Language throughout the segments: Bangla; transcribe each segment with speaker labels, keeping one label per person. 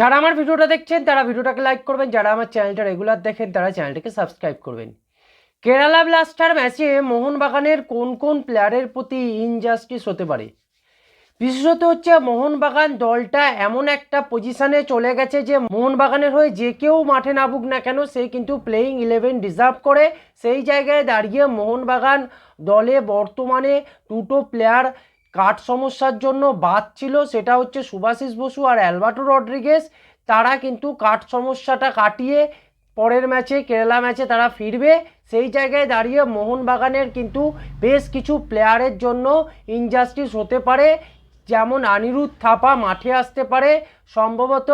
Speaker 1: যারা আমার ভিডিওটা দেখছেন, তারা ভিডিওটাকে লাইক করবেন। যারা আমার চ্যানেলটা রেগুলার দেখেন, তারা চ্যানেলটাকে সাবস্ক্রাইব করবেন। কেরালা ব্লাস্টার ম্যাচে মোহনবাগানের কোন কোন প্লেয়ারের প্রতি ইনজাস্টিস হতে পারে? বিশেষত হচ্ছে মোহনবাগান দলটা এমন একটা পজিশনে চলে গেছে যে মোহনবাগানের হয়ে যে কেউ মাঠে নামুক না কেন, সে কিন্তু প্লেয়িং ইলেভেন ডিজার্ভ করে। সেই জায়গায় দাঁড়িয়ে মোহনবাগান দলে বর্তমানে দুটো প্লেয়ার কাঠ সমস্যার জন্য বাদ ছিল সেটা হচ্ছে সুভাশিস বসু আর অ্যালবার্টো রড্রিগেস তারা কিন্তু কাঠ সমস্যাটা কাটিয়ে পরের ম্যাচে, কেরালা ম্যাচে তারা ফিরবে। সেই জায়গায় দাঁড়িয়ে মোহনবাগানের কিন্তু বেশ কিছু প্লেয়ারের জন্য ইনজাস্টিস হতে পারে। যেমন আনিরুদ্ধ থাপা মাঠে আসতে পারে। সম্ভবত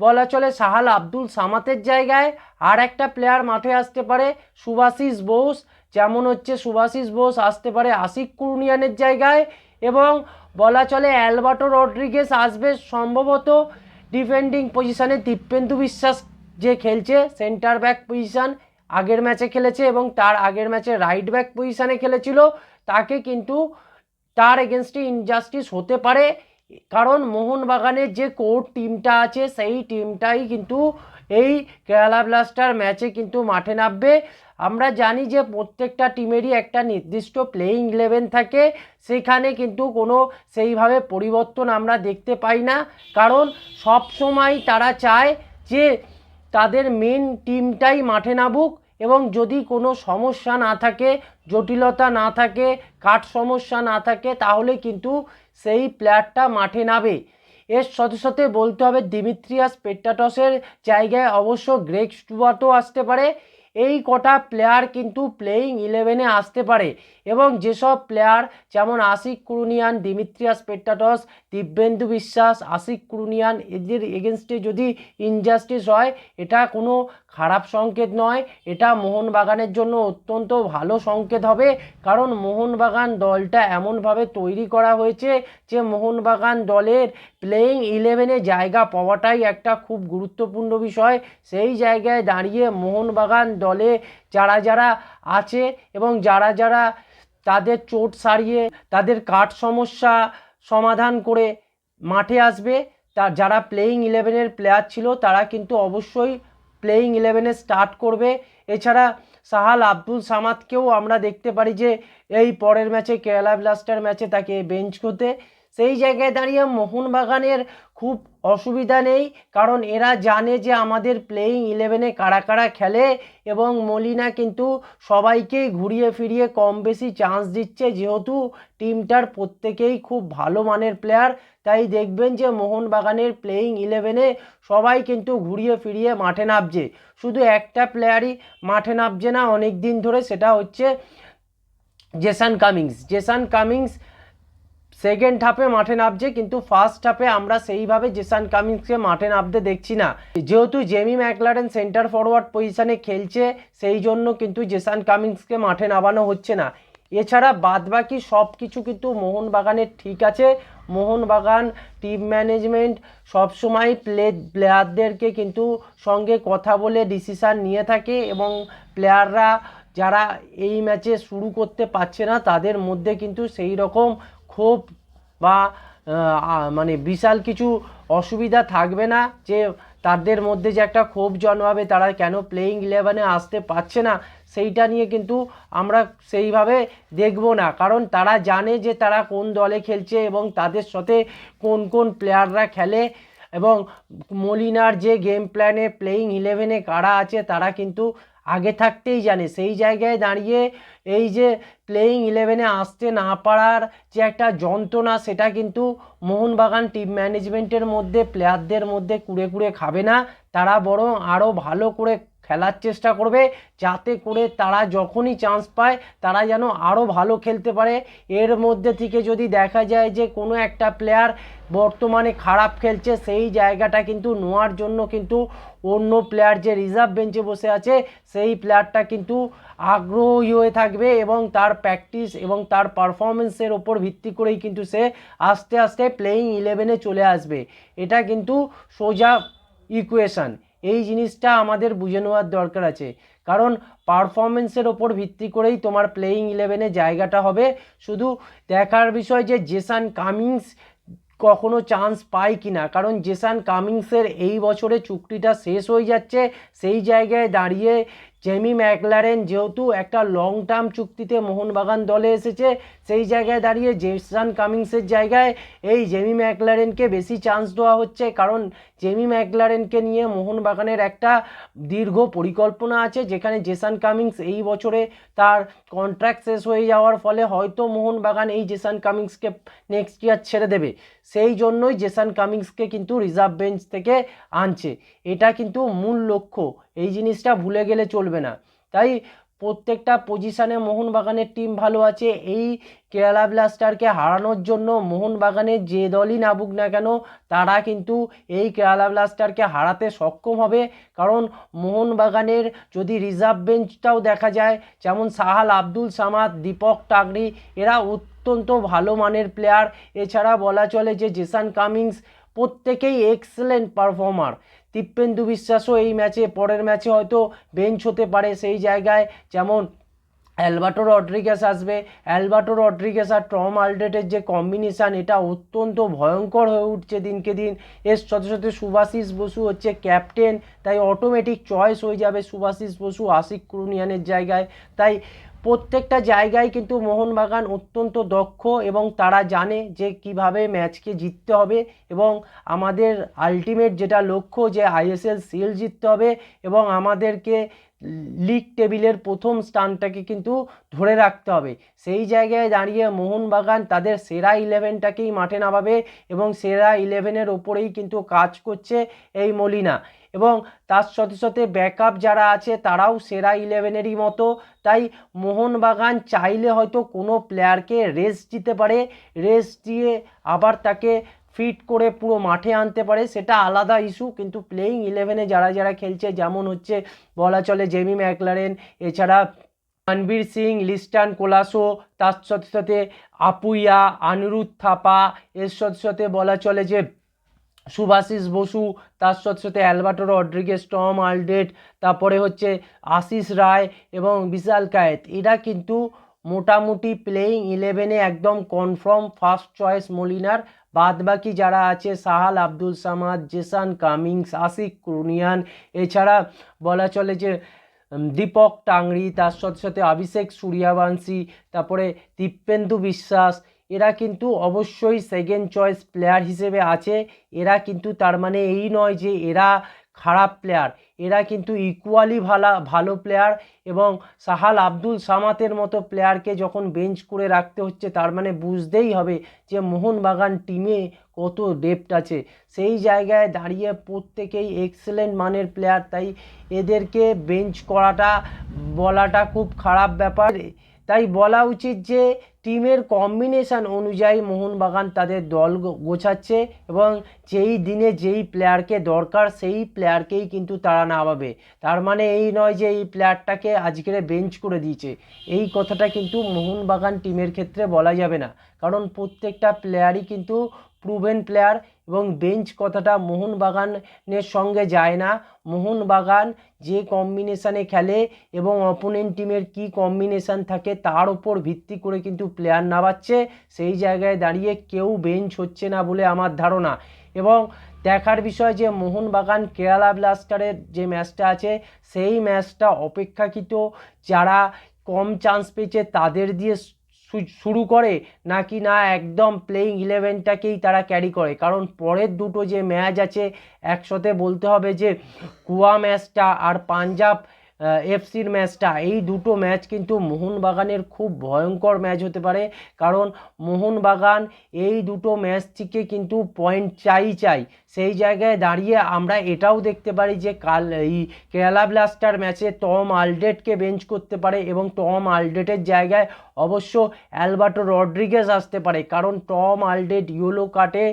Speaker 1: বলা চলে সাহাল আব্দুল সামাতের জায়গায় আর একটা প্লেয়ার মাঠে আসতে পারে সুভাশিস বোস। যেমন হচ্ছে সুভাশিস বোস আসতে পারে আশিক কুরনিয়ানের জায়গায়। এবং বলা চলে অ্যালবার্টো রড্রিগেস আসবে সম্ভবত ডিফেন্ডিং পজিশনে দীপেন্দু বিশ্বাস যে খেলছে, সেন্টার ব্যাক পজিশন, আগের ম্যাচে খেলেছে এবং তার আগের ম্যাচে রাইট ব্যাক পজিশনে খেলেছিল। তাকে কিন্তু তার এগেনস্টে ইনজাস্টিস হতে পারে, কারণ মোহনবাগানের যে কোর টিমটা আছে, সেই টিমটাই কিন্তু এই কেরালা ব্লাস্টার ম্যাচে কিন্তু মাঠে নামবে। আমরা জানি যে প্রত্যেকটা টিমেরই একটা নির্দিষ্ট প্লেয়িং ইলেভেন থাকে। সেখানে কিন্তু কোনো সেইভাবে পরিবর্তন আমরা দেখতে পাই না। কারণ সব সময় তারা চায় যে তাদের মেন টিমটাই মাঠে নামুক এবং যদি কোনো সমস্যা না থাকে, জটিলতা না থাকে, কাঠ সমস্যা না থাকে, তাহলে কিন্তু সেই প্লেয়ারটা মাঠে নামে। এর সাথে সাথে বলতে হবে দিমিত্রিয়াস পেট্টাটসের জায়গায় অবশ্য গ্রেক স্টুয়ার্টও আসতে পারে। এই কটা প্লেয়ার কিন্তু প্লেয়িং ইলেভেনে আসতে পারে এবং যেসব প্লেয়ার যেমন আশিক কুরুনিয়ান, দিমিত্রিয়াস পেট্টাটস দিব্যেন্দু বিশ্বাস, আশিক কুরুনিয়ান, এদের এগেনস্টে যদি ইনজাস্টিস হয়, এটা কোনো খারাপ সংকেত নয়। এটা মোহনবাগানের জন্য অত্যন্ত ভালো সংকেত হবে, কারণ মোহনবাগান দলটা এমনভাবে তৈরি করা হয়েছে যে মোহনবাগান দলের প্লেয়িং ইলেভেনে জায়গা পাওয়াটাই একটা খুব গুরুত্বপূর্ণ বিষয়। সেই জায়গায় দাঁড়িয়ে মোহনবাগান দলে যারা যারা আছে এবং যারা যারা তাদের চোট সারিয়ে, তাদের কাঠ সমস্যা সমাধান করে মাঠে আসবে তার যারা প্লেয়িং ইলেভেনের প্লেয়ার ছিল তারা কিন্তু অবশ্যই প্লেয়িং ইলেভেনে স্টার্ট করবে। এছাড়া সাহাল আব্দুল সামাদকেও আমরা দেখতে পারি যে এই পরের ম্যাচে কেরালা ব্লাস্টার ম্যাচে তাকে বেঞ্চ করতে। সেই জায়গায় দাঁড়িয়ে মোহনবাগানের খুব অসুবিধা নেই, কারণ এরা জানে যে আমাদের প্লেয়িং ইলেভেনে কারা কারা খেলে এবং মলিনা কিন্তু সবাইকেই ঘুরিয়ে ফিরিয়ে কম বেশি চান্স দিচ্ছে, যেহেতু টিমটার প্রত্যেকেই খুব ভালো মানের প্লেয়ার তাই দেখবেন যে মোহনবাগানের প্লেয়িং ইলেভেনে সবাই কিন্তু ঘুরিয়ে ফিরিয়ে মাঠে নামছে। শুধু একটা প্লেয়ারই মাঠে নামছে না অনেক দিন ধরে সেটা হচ্ছে Jason Cummings. Jason Cummings second হাফে মাঠে নামছে, কিন্তু ফার্স্ট হাফে আমরা সেইভাবে জেসান কামিংসকে মাঠে নামতে দেখছি না। যেহেতু জেমি ম্যাকলারেন সেন্টার ফরওয়ার্ড পজিশনে খেলছে, সেই জন্য কিন্তু জেসান কামিংসকে মাঠে নামানো হচ্ছে না। এছাড়া বাদবাকি সব কিছু কিন্তু মোহনবাগানের ঠিক আছে। মোহনবাগান টিম ম্যানেজমেন্ট সবসময় প্লে প্লেয়ারদেরকে কিন্তু সঙ্গে কথা বলে ডিসিশান নিয়ে থাকে এবং প্লেয়াররা যারা এই ম্যাচে শুরু করতে পারছে না, তাদের মধ্যে কিন্তু সেই রকম ক্ষোভ বা মানে বিশাল কিছু অসুবিধা থাকবে না যে তাদের মধ্যে যে একটা ক্ষোভ জন্মাবে, তারা কেন প্লেয়িং ইলেভেনে আসতে পারছে না, সেইটা নিয়ে কিন্তু আমরা সেইভাবে দেখব না। কারণ তারা জানে যে তারা কোন দলে খেলছে এবং তাদের সাথে কোন কোন প্লেয়াররা খেলে এবং মলিনার যে গেম প্ল্যানে প্লেয়িং ইলেভেনে কারা আছে তারা কিন্তু আগে থাকতেই জানে। সেই জায়গায় দাঁড়িয়ে এই যে প্লেয়িং ইলেভেনে আসতে না পারার যে একটা যন্ত্রণা, সেটা কিন্তু মোহনবাগান টিম ম্যানেজমেন্টের মধ্যে প্লেয়ারদের মধ্যে কুড়ে কুড়ে খাবে না। তারা বরং আরও ভালো করে খেলার চেষ্টা করবে যাতে করে তারা যখনই চান্স পায় তারা যেন আরও ভালো খেলতে পারে। এর মধ্যে থেকে যদি দেখা যায় যে কোনো একটা প্লেয়ার বর্তমানে খারাপ খেলছে, সেই জায়গাটা কিন্তু নেওয়ার জন্য কিন্তু অন্য প্লেয়ার যে রিজার্ভ বেঞ্চে বসে আছে, সেই প্লেয়ারটা কিন্তু আগ্রহী হয়ে থাকবে এবং তার প্র্যাকটিস এবং তার পারফরমেন্সের ওপর ভিত্তি করেই কিন্তু সে আস্তে আস্তে প্লেয়িং ইলেভেনে চলে আসবে। এটা কিন্তু সোজা ইকুয়েশান এই জিনিসটা আমাদের বুঝে নেওয়ার দরকার আছে। কারণ পারফরমেন্সের ওপর ভিত্তি করেই তোমার প্লেয়িং ইলেভেনে জায়গাটা হবে। শুধু দেখার বিষয় যে জেসান কামিংস কখনো চান্স পায় কি না কারণ জেসান কামিংসের এই বছরে চুক্তিটা শেষ হয়ে যাচ্ছে। সেই জায়গায় দাঁড়িয়ে জেমি ম্যাকলারেন যেহেতু একটা লং টার্ম চুক্তিতে মোহনবাগান দলে এসেছে, সেই জায়গায় দাঁড়িয়ে জেসান কামিংসের জায়গায় এই জেমি ম্যাকলারেনকে বেশি চান্স দেওয়া হচ্ছে। কারণ জেমি ম্যাকলারেনকে নিয়ে মোহনবাগানের একটা দীর্ঘ পরিকল্পনা আছে, যেখানে জেসান কামিংস এই বছরে তার কন্ট্রাক্ট শেষ হয়ে যাওয়ার ফলে হয়তো মোহনবাগান এই জেসান কামিংসকে নেক্সট ইয়ার ছেড়ে দেবে। সেই জন্যই জেসান কামিংসকে কিন্তু রিজার্ভ বেঞ্চ থেকে আনছে। এটা কিন্তু মূল লক্ষ্য। এই জিনিসটা ভুলে গেলে চলবে। না। তাই প্রত্যেকটা পজিশানে মোহনবাগানের টিম ভালো আছে। এই কেরালা ব্লাস্টারকে হারানোর জন্য মোহনবাগানের যে দলই নামুক না কেন, তারা কিন্তু এই কেরালা ব্লাস্টারকে হারাতে সক্ষম হবে। কারণ মোহনবাগানের যদি রিজার্ভ বেঞ্চটাও দেখা যায়, যেমন সাহাল, আব্দুল সামাদ, দীপক টাগরি এরা অত্যন্ত ভালো মানের প্লেয়ার এছাড়া বলা চলে যে জেসান কামিংস প্রত্যেকেই এক্সেলেন্ট পারফর্মার তিপ্পেন্দু বিশ্বাসও এই ম্যাচে, পরের ম্যাচে হয়তো বেঞ্চ হতে পারে সেই জায়গায়। যেমন অ্যালবাটো রড্রিগেস আসবে। অ্যালবাটো রড্রিগেস আর টম আলডেটের যে কম্বিনেশান এটা অত্যন্ত ভয়ঙ্কর হয়ে উঠছে দিনকে দিন। এর সাথে সাথে সুভাশিস বসু হচ্ছে ক্যাপ্টেন তাই অটোমেটিক চয়েস হয়ে যাবে সুভাশিস বসু আশিক ক্রুনিয়ানের জায়গায়। তাই প্রত্যেকটা জায়গায় কিন্তু মোহনবাগান অত্যন্ত দক্ষ এবং তারা জানে যে কীভাবে ম্যাচকে জিততে হবে এবং আমাদের আলটিমেট যেটা লক্ষ্য যে আইএসএল সিল জিততে হবে এবং আমাদেরকে লিগ টেবিলের প্রথম স্থানটাকে কিন্তু ধরে রাখতে হবে। সেই জায়গায় দাঁড়িয়ে মোহনবাগান তাদের সেরা ইলেভেনটাকেই মাঠে নামাবে এবং সেরা ইলেভেনের ওপরেই কিন্তু কাজ করছে এই মলিনা। এবং তার সাথে সাথে ব্যাকআপ যারা আছে, তারাও সেরা ইলেভেনেরই মতো। তাই মোহনবাগান চাইলে হয়তো কোনো প্লেয়ারকে রেস্ট দিতে পারে। রেস্ট দিয়ে আবার তাকে ফিট করে পুরো মাঠে আনতে পারে। সেটা আলাদা ইস্যু কিন্তু প্লেয়িং ইলেভেনে যারা যারা খেলছে, যেমন হচ্ছে বলা চলে জেমি ম্যাকলারেন এছাড়া রণবীর সিং, লিস্টান কোলাসো, তার সাথে সাথে আপুইয়া, আনিরুদ্ধ থাপা, এর সাথে সাথে বলা চলে যে সুভাশিস বসু, তার সাথে সাথে অ্যালবাটো রড্রিগেস টম আলডেট তারপরে হচ্ছে আশিস রায় এবং বিশাল কায়েত। এরা কিন্তু মোটামুটি প্লেয়িং ইলেভেনে একদম কনফার্ম ফার্স্ট চয়েস মলিনার। বাদবাকি যারা আছে, সাহাল, আব্দুল সামাদ, জেসান কামিংস, আশিক ক্রুনিয়ান, এছাড়া বলা চলে যে দীপক টাংরি তার সাথে সাথে অভিষেক সূর্যবংশী, তারপরে দীপেন্দু বিশ্বাস এরা কিন্তু অবশ্যই সেকেন্ড চয়েস প্লেয়ার হিসেবে আছে। এরা কিন্তু তার মানে এই নয় যে এরা খারাপ প্লেয়ার এরা কিন্তু ইকুয়ালি ভালো ভালো প্লেয়ার এবং সাহাল আব্দুল সামাতের মতো প্লেয়ারকে যখন বেঞ্চ করে রাখতে হচ্ছে, তার মানে বুঝতেই হবে যে মোহনবাগান টিমে কত ডেপ্ট আছে। সেই জায়গায় দাঁড়িয়ে প্রত্যেকেই এক্সেলেন্ট মানের প্লেয়ার তাই এদেরকে বেঞ্চ করাটা, বলাটা খুব খারাপ ব্যাপার। তাই বলা উচিত যে টিমের কম্বিনেশান অনুযায়ী মোহনবাগান তাদের দল গোছাচ্ছে এবং যেই দিনে যেই প্লেয়ারকে দরকার, সেই প্লেয়ারকেই কিন্তু তারা নামাবে। তার মানে এই নয় যে এই প্লেয়ারটাকে আজকের বেঞ্চ করে দিয়েছে। এই কথাটা কিন্তু মোহনবাগান টিমের ক্ষেত্রে বলা যাবে না। কারণ প্রত্যেকটা প্লেয়ারই কিন্তু প্রুভেন প্লেয়ার এবং বেঞ্চ কথাটা মোহনবাগানের সঙ্গে যায় না। মোহনবাগান যে কম্বিনেশানে খেলে এবং অপোনেন্ট টিমের কি কম্বিনেশান থাকে তার ওপর ভিত্তি করে কিন্তু প্লেয়ার নামাচ্ছে। সেই জায়গায় দাঁড়িয়ে কেউ বেঞ্চ হচ্ছে না বলে আমার ধারণা। এবং দেখার বিষয় যে মোহনবাগান কেরালা ব্লাস্টারের যে ম্যাচটা আছে, সেই ম্যাচটা অপেক্ষাকৃত যারা কম চান্স পেয়েছে তাদের দিয়ে শুরু করে নাকি না একদম প্লেইং ইলেভেনটাকেই তারা ক্যারি করে। কারণ পরের দুটো যে ম্যাচ আছে, একসাথে বলতে হবে যে কুয়া ম্যাচটা আর পাঞ্জাব এফসির ম্যাচটা। এই দুটো ম্যাচ কিন্তু মোহনবাগানের খুব ভয়ঙ্কর ম্যাচ হতে পারে। কারণ মোহনবাগান এই দুটো ম্যাচ থেকে কিন্তু পয়েন্ট চাই চাই। সেই জায়গায় দাঁড়িয়ে আমরা এটাও দেখতে পারি যে কাল এই কেরালা ব্লাস্টার ম্যাচে টম আলডেটকে বেঞ্চ করতে পারে এবং টম আলডেটের জায়গায় অবশ্য অ্যালবার্টো রড্রিগেজ আসতে পারে। কারণ টম আলডেট ইয়েলো কার্ডে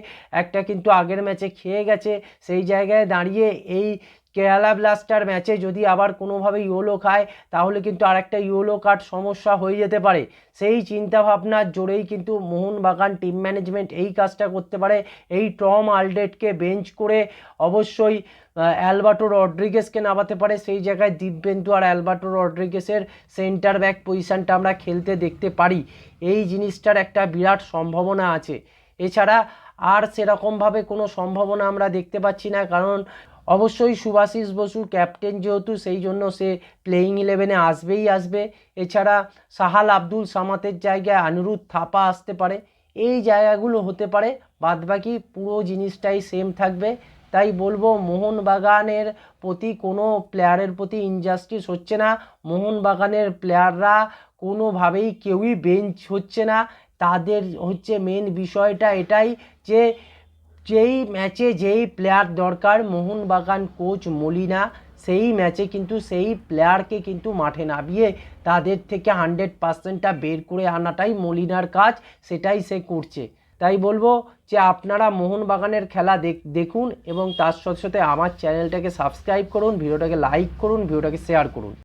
Speaker 1: একটা কিন্তু আগের ম্যাচে খেয়ে গেছে। সেই জায়গায় দাঁড়িয়ে এই কেরালা ব্লাস্টার ম্যাচে যদি আবার কোনোভাবে ইয়োলো খায়, তাহলে কিন্তু আরেকটা ইয়োলো কার্ড সমস্যা হয়ে যেতে পারে। সেই চিন্তাভাবনার জোরেই কিন্তু মোহনবাগান টিম ম্যানেজমেন্ট এই কাজটা করতে পারে। এই টম আলডেটকে বেঞ্চ করে অবশ্যই অ্যালবার্টো রড্রিগেসকে নামাতে পারে। সেই জায়গায় দিব্যেন্দু আর অ্যালবার্টো রড্রিগেসের সেন্টার ব্যাক পজিশানটা আমরা খেলতে দেখতে পারি। এই জিনিসটার একটা বিরাট সম্ভাবনা আছে। এছাড়া আর সেরকমভাবে কোনো সম্ভাবনা আমরা দেখতে পাচ্ছি না, কারণ অবশ্যই সুভাষিস বসু ক্যাপ্টেন যেহেতু, সেই জন্য সে প্লেয়িং ইলেভেনে আসবেই আসবে। এছাড়া সাহাল আব্দুল সামাতের জায়গায় আনিরুদ্ধ থাপা আসতে পারে। এই জায়গাগুলো হতে পারে, বাদবাকি পুরো জিনিসটাই সেম থাকবে। তাই বলব, মোহনবাগানের প্রতি কোনো প্লেয়ারের প্রতি ইনজাস্টিস হচ্ছে না। মোহনবাগানের প্লেয়াররা কোনোভাবেই কেউই বেঞ্চ হচ্ছে না। তাদের হচ্ছে মেন বিষয়টা এটাই যে যেই ম্যাচে যেই প্লেয়ার দরকার, মোহনবাগান কোচ মলিনা, সেই ম্যাচে কিন্তু সেই প্লেয়ারকে কিন্তু মাঠে নামিয়ে তাদের থেকে হান্ড্রেড পার্সেন্টটা বের করে আনাটাই মলিনার কাজ, সেটাই সে করছে। তাই বলব যে আপনারা মোহনবাগানের খেলা দেখ- দেখুন এবং তার সাথে সাথে আমার চ্যানেলটাকে সাবস্ক্রাইব করুন, ভিডিওটাকে লাইক করুন, ভিডিওটাকে শেয়ার করুন।